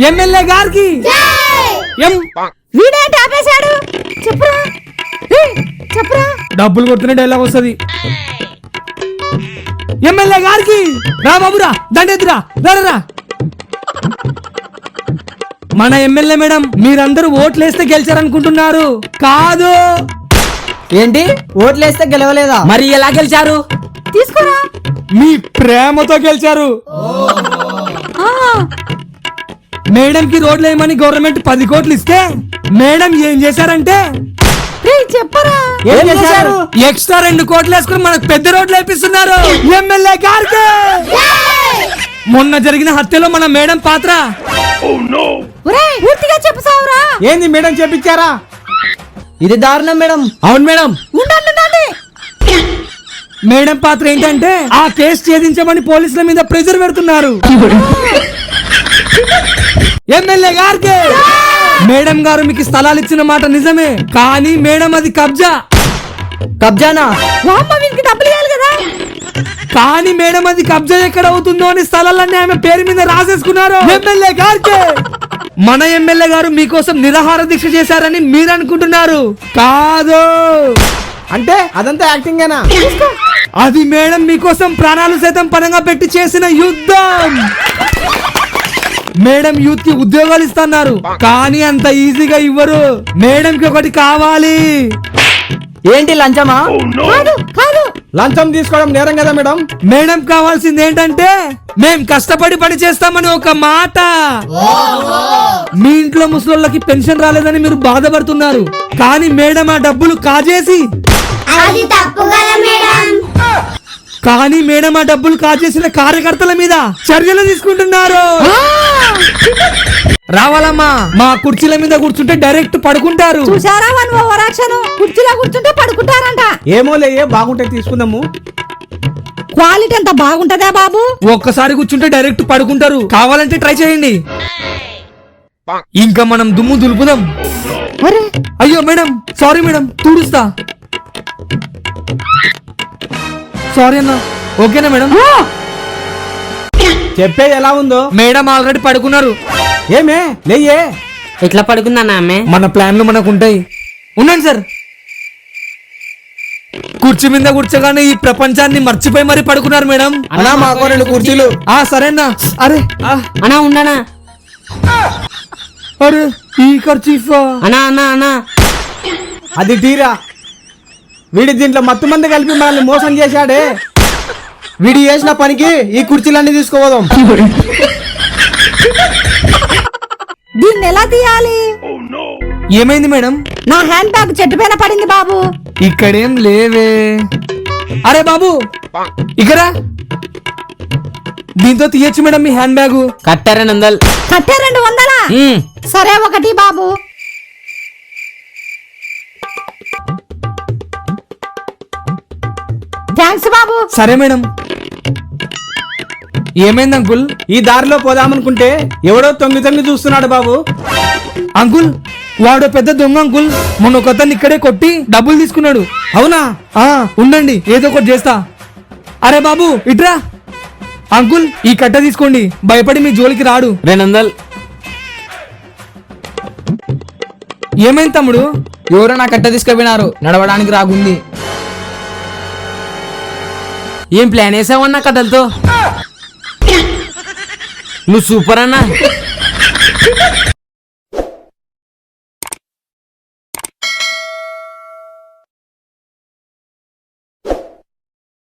MLA గారికి. ఎం? వీడేంటి ఆపేశాడు? చెప్పురా. ఏయ్, చెప్పురా. డబ్బులు కొట్టిన డైలాగ్ వస్తుంది. ఎమ్మెల్యే గారికి. రా బాబురా దండెద్దురా రా మన ఎమ్మెల్యే మేడం మీరందరూ ఓట్లేస్తే గెలిచారనుకుంటున్నారు. కాదు. ఏంటి? ఓట్లేస్తే గెలవలేదా? మరి ఎలా గెలిచారు? తీసుకోరా. మీ ప్రేమతో గెలిచారు. ఆ, మేడం కి రోడ్లు వేయమని గవర్నమెంట్ పది కోట్లు ఇస్తే మేడం ఏం చేశారంటే? చెప్పరా. ఏం చేశారు? ఎక్స్ట్రా రెండు కోట్లు వేసుకుని మనకు పెద్ద రోడ్లు వేపిస్తున్నారు. ఎమ్మెల్యే గారికి! మొన్న జరిగిన హత్యలో మన మేడం పాత్ర? ఒరేయ్ పూర్తిగా చెప్పు సావురా. ఏంది మేడం చెప్పించారా? ఇది దారుణం మేడం. అవును మేడం. ఉండండి ఉండండి. మేడం పాత్ర ఏంటంటే ఆ కేసు ఛేదించమని పోలీసుల మీద ప్రెజర్ పెడుతున్నారు. ఎమ్మెల్యే గారికి. మేడం గారు మీకు స్థలాలు ఇచ్చిన మాట నిజమే కానీ మేడం అది కబ్జా. కబ్జానా? వామ్మ వీనికి డబ్బులు ఇవ్వాలి కదా. కానీ మేడం అది కబ్జా ఎక్కడ అవుతుందో అని స్థలాలన్నీ ఆమె పేరు మీద రాసేసుకున్నారు. ఎమ్మెల్యే గారికి. మన ఎమ్మెల్యే గారు మీకోసం నిరాహార దీక్ష చేశారని మీరు అనుకుంటున్నారు. కాదు. అంటే అదంతా యాక్టింగేనా అది మేడం మీకోసం ప్రాణాలు సైతం పనంగా పెట్టి చేసిన యుద్ధం. మేడం యూత్కి ఉద్యోగాలు ఇస్తున్నారు. కానీ అంత ఈజీగా ఇవ్వరు. మేడం కి ఒకటి కావాలి. ఏంటి లంచమా? కాదు కాదు. లంచం తీసుకోవడం నేరం కదా మేడం? మేడం కావాల్సింది ఏంటంటే మేం కష్టపడి పని చేస్తామని ఒక మాట. మీ ఇంట్లో ముసలోళ్ళకి పెన్షన్ రాలేదని మీరు బాధపడుతున్నారు. కానీ మేడం ఆ డబ్బులు కాజేసి. అది తప్పు కదా మేడం. కానీ మేడం ఆ డబ్బులు కాజేసిన కార్యకర్తల మీద చర్యలు తీసుకుంటున్నారు. రావాలమ్మా మా కుర్చీల మీద కూర్చుంటే డైరెక్ట్ పడుకుంటారు. చూసారా వన్ ఓవరాక్షన్ కుర్చీలో కూర్చుంటే పడుకుంటారంట. ఏమో లేయే బాగుంటే తీసుకుందాము. క్వాలిటీ అంత బాగుంటదా బాబు? ఒక్కసారి కూర్చుంటే డైరెక్ట్ పడుకుంటారు. కావాలంటే ట్రై చేయండి. ఇంకా మనం దుమ్ము దులుపుదాం. అయ్యో మేడం సారీ మేడం తుడుస్తా. సారీ అన్న. ఓకేనా మేడం. చెప్పేది ఎలా ఉందో? మేడం ఆల్రెడీ పడుకున్నారు. ఏమే? లేయే. ఎట్లా పడుకుందన్నా ఆమె? మన ప్లాన్లు మనకు ఉంటాయి ఉండండి సార్. కుర్చీ మీద కూర్చోగానే ఈ ప్రపంచాన్ని మర్చిపోయి మరీ పడుకున్నారు మేడం. అన్నా మాకు రెండు కుర్చీలు. ఆ సరేనా అరే. అనా ఉండనా? అరే ఈ ఖర్చీఫ్. అనా అన్నా అన్నా. అది తీరా. వీడి దీంట్లో మత్తు మంది కలిపి మనల్ని మోసం చేశాడే. వీడి చేసిన పనికి ఈ కుర్చీలన్నీ తీసుకోవదాం దీన్ని ఎలా తీయాలి? ఏమైంది మేడం? నా హ్యాండ్ బ్యాగ్ చెట్టు పైన పడింది బాబు. ఇక్కడేం లేవే. అరే బాబు! ఇక్కడ దీంతో తీయచ్చు మేడం మీ హ్యాండ్ బ్యాగ్. కట్ట రెండు వందలు కట్టే రెండు వందలా? సరే ఒకటి బాబు. థ్యాంక్స్ బాబు. సరే మేడం. ఏమైంది అంకుల్? ఈ దారిలో పోదామనుకుంటే ఎవడో తొంగి తొంగి చూస్తున్నాడు బాబు. అంకుల్ వాడు పెద్ద దొంగ అంకుల్. మొన్న ఒక అతన్ని ఇక్కడే కొట్టి డబ్బులు తీసుకున్నాడు. అవునా? ఆ ఉండండి ఏదో ఒకటి చేస్తా. అరే బాబు ఇట్రా. అంకుల్ ఈ కట్ట తీసుకోండి. భయపడి మీ జోలికి రాడు. రెండు వందలు ఏమైంది తమ్ముడు? ఎవరో నా కట్ట తీసుకుపోయినారు. నడవడానికి రాగుంది. ఏం ప్లాన్ వేసావన్నా కథలతో? నువ్వు సూపర్ అన్నా?